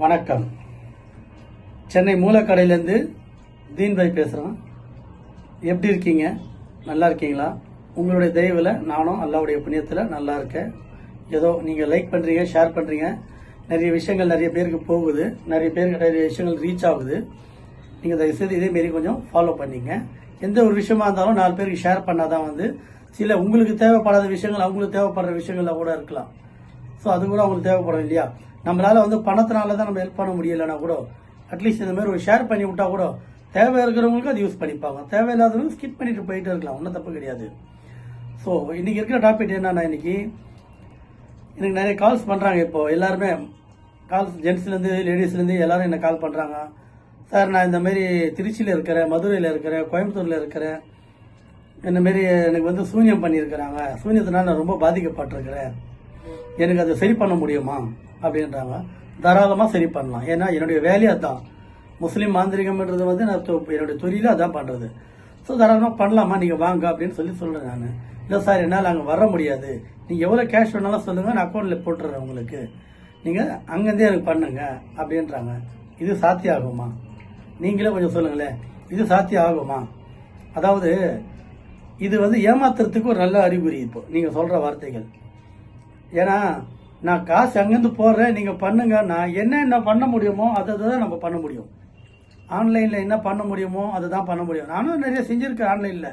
வணக்கம். சென்னை மூலக்கடையிலேருந்து தீன்பாய் பேசுகிறேன் எப்படி இருக்கீங்க? நல்லா இருக்கீங்களா? உங்களுடைய தயவில் நானும் அல்லாவுடைய புண்ணியத்தில் நல்லா இருக்கேன். ஏதோ நீங்கள் லைக் பண்ணுறீங்க ஷேர் பண்ணுறீங்க நிறைய விஷயங்கள் நிறைய பேருக்கு போகுது. நிறைய பேருக்கு நிறைய விஷயங்கள் ரீச் ஆகுது. நீங்கள் தயவுசெய்து இதேமாரி கொஞ்சம் ஃபாலோ பண்ணிங்க. எந்த ஒரு விஷயமா இருந்தாலும் நாலு பேருக்கு ஷேர் பண்ணால் தான் வந்து சில உங்களுக்கு தேவைப்படாத விஷயங்கள் அவங்களுக்கு தேவைப்படுற விஷயங்கள்லாம் கூட இருக்கலாம். ஸோ அது கூட அவங்களுக்கு தேவைப்படும் இல்லையா? நம்மளால வந்து பணத்தினால தான் நம்ம ஹெல்ப் பண்ண முடியலைன்னா கூட அட்லீஸ்ட் இந்த மாதிரி ஒரு ஷேர் பண்ணி விட்டா கூட தேவை இருக்கிறவங்களுக்கு அது யூஸ் பண்ணிப்பாங்க. தேவையில்லாதவங்க ஸ்கிப் பண்ணிட்டு போயிட்டு இருக்கலாம். ஒன்றும் தப்பு கிடையாது. ஸோ இன்னைக்கு இருக்கிற டாபிக் என்னன்னா இன்னைக்கு எனக்கு நிறைய கால்ஸ் பண்ணுறாங்க இப்போ. எல்லாருமே கால்ஸ் ஜென்ஸ்லேருந்து லேடிஸ்லேருந்து எல்லாரும் என்ன கால் பண்ணுறாங்க சார் நான் இந்தமாரி திருச்சியில் இருக்கிறேன் மதுரையில் இருக்கிறேன் கோயம்புத்தூரில் இருக்கிறேன். இந்தமாரி எனக்கு வந்து சூன்யம் பண்ணியிருக்கிறாங்க. சூன்யத்தினால நான் ரொம்ப பாதிக்கப்பட்டிருக்கிறேன். எனக்கு அதை சரி பண்ண முடியுமா? அப்படின்றாங்க. தாராளமாக சரி பண்ணலாம். ஏன்னா என்னுடைய வேலையை அதுதான் முஸ்லீம் மாந்திரிகம்ன்றது வந்து நான் தொ- என்னுடைய தொழிலே அதான் பண்ணுறது ஸோ தாராளமாக பண்ணலாமா? நீங்கள் வாங்க அப்படின்னு சொல்லி சொல்கிறேன் நான். இல்லை சார் என்னால் அங்கே வர முடியாது. நீங்கள் எவ்வளோ கேஷ் வேணாலும் சொல்லுங்கள் நான் அக்கௌண்ட்டில் போட்டுறேன் உங்களுக்கு. நீங்கள் அங்கேருந்தே எனக்கு பண்ணுங்க அப்படின்றாங்க. இது சாத்தியம் ஆகுமா நீங்களே கொஞ்சம் சொல்லுங்களேன். இது சாத்தியம் ஆகுமா அதாவது இது வந்து ஏமாத்துறதுக்கு ஒரு நல்ல அறிகுறி இப்போ. நீங்கள் சொல்கிற வார்த்தைகள். ஏன்னா நான் காசு அங்கேருந்து போடுறேன் நீங்கள் பண்ணுங்க. நான் என்ன என்ன பண்ண முடியுமோ அதை தான் நம்ம பண்ண முடியும். ஆன்லைனில் என்ன பண்ண முடியுமோ அதை தான் பண்ண முடியும். நானும் நிறைய செஞ்சுருக்கேன் ஆன்லைனில்.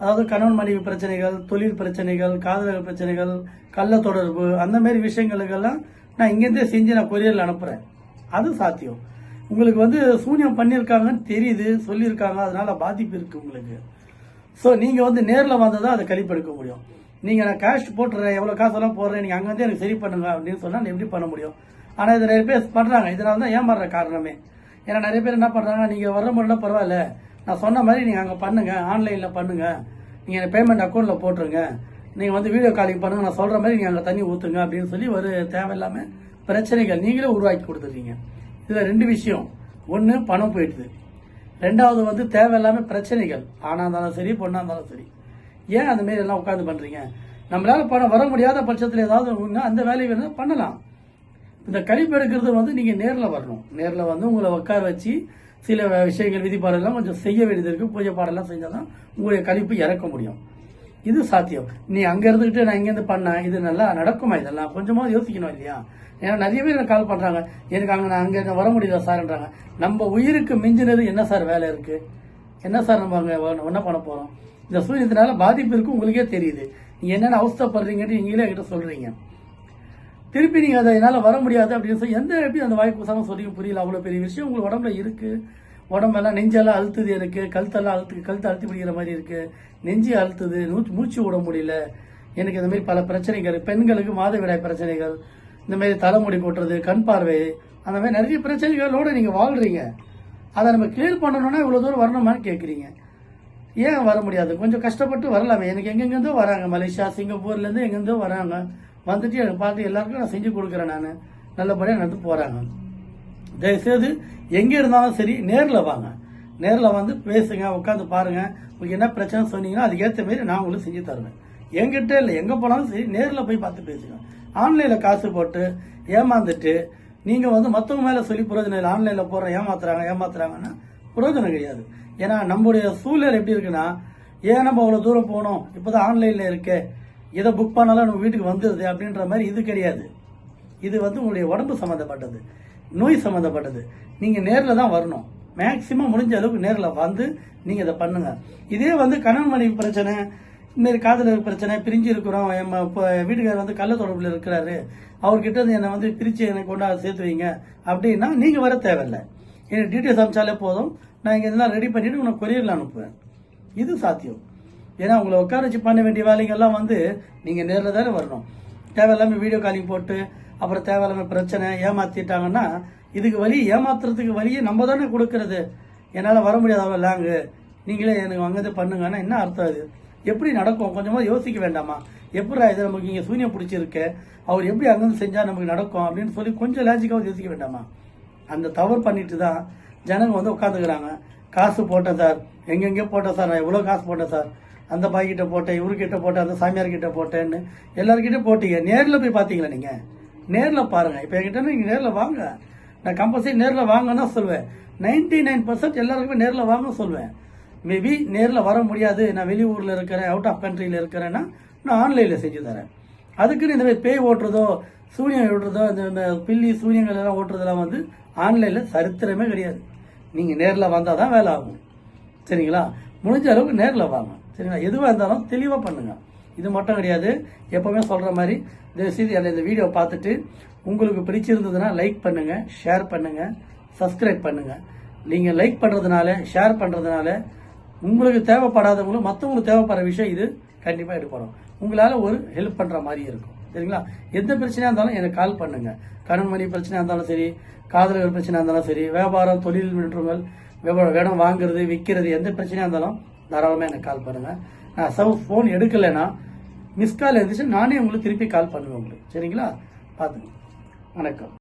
அதாவது கணவன் மனைவி பிரச்சனைகள் தொழில் பிரச்சனைகள் காதலர் பிரச்சனைகள் கள்ள தொடர்பு அந்த மாதிரி விஷயங்களுக்கெல்லாம் நான் இங்கேருந்தே செஞ்சு நான் கொரியரில் அனுப்புகிறேன் அது சாத்தியம். உங்களுக்கு வந்து சூன்யம் பண்ணியிருக்காங்கன்னு தெரியுது சொல்லியிருக்காங்க. அதனால் பாதிப்பு இருக்குது உங்களுக்கு. ஸோ நீங்கள் வந்து நேரில் வந்தால் தான் அதை கழிப்பெடுக்க முடியும். நீங்கள் நான் கேஷ் போட்டுறேன் எவ்வளோ காசெல்லாம் போடுறேன் நீங்கள் அங்கேருந்து எனக்கு சரி பண்ணுங்க அப்படின்னு சொன்னால் எப்படி பண்ண முடியும்? ஆனால் இது நிறைய பேர் பண்ணுறாங்க இதனால தான் ஏமாறுற காரணமே. ஏன்னா நிறைய பேர் என்ன பண்ணுறாங்க நீங்கள் வர முடியல பரவாயில்ல. நான் சொன்ன மாதிரி நீங்கள் அங்கே பண்ணுங்கள் ஆன்லைனில் பண்ணுங்கள் நீங்கள் பேமெண்ட் அக்கௌண்ட்டில் போட்டுருங்க. நீங்கள் வந்து வீடியோ காலிங் பண்ணுங்கள் நான் சொல்கிற மாதிரி நீங்கள் அங்கே தண்ணி ஊற்றுங்க அப்படின்னு சொல்லி ஒரு தேவையில்லாமல் பிரச்சனைகள் நீங்களே உருவாக்கி கொடுத்துருக்கீங்க. இதில் ரெண்டு விஷயம். ஒன்று பணம் போயிடுது. ரெண்டாவது வந்து தேவையில்லாமல் பிரச்சனைகள். ஆணாக இருந்தாலும் சரி பொண்ணாக இருந்தாலும் சரி. ஏன் அந்த மாரி எல்லாம் உட்காந்து பண்றீங்க? நம்மளால பணம் வர முடியாத பட்சத்தில் ஏதாவது ஒன்று அந்த வேலையை வேணும் பண்ணலாம். இந்த கழிப்பு எடுக்கிறது வந்து நீங்க நேரில் வரணும். நேரில் வந்து உங்களை உட்கார வச்சு சில விஷயங்கள் விதிப்பாடெல்லாம் கொஞ்சம் செய்ய வேண்டியது இருக்கு. பூஜை பாடெல்லாம் செஞ்சாதான் உங்களுடைய கழிப்பு இறக்க முடியும். இது சாத்தியம். நீ அங்க இருந்துகிட்டு நான் இங்கேருந்து பண்ணேன் இது நல்லா நடக்குமா இதெல்லாம்? கொஞ்சமாவது யோசிக்கணும் இல்லையா? ஏன்னா நிறைய பேர் எனக்கு கால் பண்றாங்க. எனக்கு அங்கே நான் அங்கே வர முடியல சார்ன்றாங்க. நம்ம உயிருக்கு மிஞ்சினது என்ன சார் வேலை இருக்கு? என்ன சார் நம்ம அங்கே வ- என்ன பண்ண போறோம்? இந்த சூரியத்தினால பாதிப்பு இருக்கு உங்களுக்கே தெரியுது. நீங்கள் என்னென்ன அவஸ்தப்படுறீங்கன்னு நீங்களே என்கிட்ட சொல்றீங்க. திருப்பி நீங்க அதை என்னால் வர முடியாது அப்படின்னு சொல்லி எந்த எப்படி அந்த வாய்ப்பு குசாம சொல்றீங்க புரியல. அவ்வளோ பெரிய விஷயம் உங்களுக்கு உடம்புல இருக்கு. உடம்பெல்லாம் நெஞ்செல்லாம் அழுத்துது எனக்கு கழுத்தெல்லாம் அழுத்து கழுத்து அழுத்தி பிடிக்கிற மாதிரி இருக்கு. நெஞ்சு அழுத்துது நூச்சு மூச்சு விட முடியல. எனக்கு இந்த மாதிரி பல பிரச்சனைகள் பெண்களுக்கு மாதவிடாய் பிரச்சனைகள் இந்த மாதிரி தலைமுடி கொட்டுறது கண் பார்வை அந்த மாதிரி நிறைய பிரச்சனைகளோட நீங்கள் வாழ்றீங்க. அதை நம்ம கிளியர் பண்ணணும்னா இவ்வளோ தூரம் வரணுமான்னு கேட்குறீங்க ஏன் வர முடியாது? கொஞ்சம் கஷ்டப்பட்டு வரலாமே. எனக்கு எங்கெங்கேருந்தோ வராங்க. மலேசியா சிங்கப்பூர்லேருந்து எங்கேருந்தோ வராங்க. வந்துட்டு எனக்கு பார்த்து எல்லாருக்கும் நான் செஞ்சு கொடுக்குறேன் நான். நல்லபடியாக நடந்து போகிறாங்க தயவுசெய்து எங்கே இருந்தாலும் சரி நேரில் வாங்க. நேரில் வந்து பேசுங்க உட்காந்து பாருங்க. உங்களுக்கு என்ன பிரச்சனை சொன்னீங்கன்னா அதுக்கேற்ற மாரி நான் உங்களுக்கு செஞ்சு தருவேன். எங்கிட்ட இல்லை. எங்கே போனாலும் சரி நேரில் போய் பார்த்து பேசுங்க. ஆன்லைனில் காசு போட்டு ஏமாந்துட்டு நீங்கள் வந்து மற்றவங்க மேலே சொல்லி புரோஜனம் இல்லை. ஆன்லைனில் போடுற ஏமாத்துறாங்க ஏமாத்துறாங்கன்னா பிரயோஜனம் கிடையாது. ஏன்னா நம்முடைய சூழ்நிலை எப்படி இருக்குன்னா ஏன் நம்ம அவ்வளோ தூரம் போகணும் இப்போதான் ஆன்லைனில் இருக்கே. எதை புக் பண்ணாலும் நம்ம வீட்டுக்கு வந்துடுது அப்படின்ற மாதிரி இது கிடையாது. இது வந்து உங்களுடைய உடம்பு சம்மந்தப்பட்டது நோய் சம்மந்தப்பட்டது நீங்கள் நேரில் தான் வரணும். மேக்சிமம் முடிஞ்ச அளவுக்கு நேரில் வந்து நீங்கள் இதை பண்ணுங்கள் இதே வந்து கணவன் மனைவி பிரச்சனை இதுமாரி காதல் பிரச்சனை பிரிஞ்சு இருக்கிறோம். என் இப்போ வீட்டுக்காரர் வந்து கள்ள தொடர்பில் இருக்கிறாரு. அவர்கிட்ட இருந்து என்னை வந்து பிரித்து என்னை கொண்டாந்து சேர்த்து வைங்க. அப்படின்னா நீங்கள் வர தேவையில்லை. எனக்கு டீட்டெயில்ஸ் அனுப்பிச்சாலே போதும். நான் இங்கே இதெல்லாம் ரெடி பண்ணிவிட்டு உனக்கு கொரியரில் அனுப்புவேன். இது சாத்தியம். ஏன்னா உங்களை உட்கார வச்சு பண்ண வேண்டிய வேலைகள்லாம் வந்து நீங்கள் நேரில் தானே வரணும். தேவையில்லாமல் வீடியோ காலிங் போட்டு அப்புறம் தேவையில்லாமல் பிரச்சனை ஏமாற்றிட்டாங்கன்னா இதுக்கு வழி ஏமாத்துறதுக்கு வழியை நம்ம தானே கொடுக்கறது. என்னால் வர முடியாது அவ்வளோ லாங்கு. நீங்களே எனக்கு அங்கேருந்து பண்ணுங்கன்னா என்ன அர்த்தம் அது? எப்படி நடக்கும்? கொஞ்சமாக யோசிக்க வேண்டாமா? எப்படா இது நமக்கு இங்கே சூனியம் பிடிச்சிருக்கு? அவர் எப்படி அங்கேருந்து செஞ்சால் நமக்கு நடக்கும்? அப்படின்னு சொல்லி கொஞ்சம் லாஜிக்காக யோசிக்க வேண்டாமா? அந்த தவறு பண்ணிட்டு தான் ஜனங்க வந்து உட்காந்துக்கிறாங்க காசு போட்டேன் சார் எங்கெங்கே போட்டேன் சார் நான் எவ்வளோ காசு போட்டேன் சார்? அந்த பாய்கிட்ட போட்டேன் இவர்கிட்ட போட்டேன் அந்த சாமியார்கிட்ட போட்டேன்னு எல்லார்கிட்ட போட்டீங்க. நேரில் போய் பார்த்தீங்களா நீங்கள் நேரில் பாருங்கள் இப்போ என்கிட்ட நீங்கள் நேரில் வாங்க. நான் கம்பல்சரி நேரில் வாங்க தான் சொல்வேன். நைன்டி நைன் பர்சன்ட் எல்லாருக்குமே நேரில் வாங்க சொல்வேன். மேபி நேரில் வர முடியாது. நான் வெளியூரில் இருக்கிறேன் அவுட் ஆஃப் கண்ட்ரியில் இருக்கிறேன்னா நான் ஆன்லைனில் செஞ்சு தரேன். அதுக்குன்னு இந்த மாதிரி பேய் ஓட்டுறதோ சூனியம் ஓட்டுறதோ இந்த பில்லி சூனியங்கள் எல்லாம் ஓட்டுறதெல்லாம் வந்து ஆன்லைனில் சரித்திரமே கிடையாது. நீங்கள் நேரில் வந்தால் தான் வேலை ஆகும். சரிங்களா? முடிஞ்ச அளவுக்கு நேரில் வாங்க. சரிங்களா? எதுவாக இருந்தாலும் தெளிவாக பண்ணுங்கள் இது மட்டும் கிடையாது. எப்போவுமே சொல்கிற மாதிரி தயவுசெய்து அந்த இந்த வீடியோ பார்த்துட்டு உங்களுக்கு பிடிச்சிருந்ததுன்னா லைக் பண்ணுங்கள் ஷேர் பண்ணுங்கள் சப்ஸ்கிரைப் பண்ணுங்கள் நீங்கள் லைக் பண்ணுறதுனால ஷேர் பண்ணுறதுனால உங்களுக்கு தேவைப்படாதவங்களும் மற்றவங்களுக்கு தேவைப்படுற விஷயம் இது கண்டிப்பாக எடுப்படும் உங்களால் ஒரு ஹெல்ப் பண்ணுற மாதிரி இருக்கும். சரிங்களா? எந்த பிரச்சனையாக இருந்தாலும் எனக்கு கால் பண்ணுங்கள் கடன் மணி பிரச்சனையாக இருந்தாலும் சரி காதலர்கள் பிரச்சனையாக இருந்தாலும் சரி வியாபாரம் தொழில் நின்றுங்கள் வியாபாரம் இடம் வாங்குறது விற்கிறது எந்த பிரச்சனையாக இருந்தாலும் தாராளமாக எனக்கு கால் பண்ணுங்கள் நான் சவு ஃபோன் எடுக்கலைன்னா மிஸ் கால் இருந்துச்சு நானே உங்களுக்கு திருப்பி கால் பண்ணுவேன் உங்களுக்கு. சரிங்களா? பார்த்துங்க. வணக்கம்.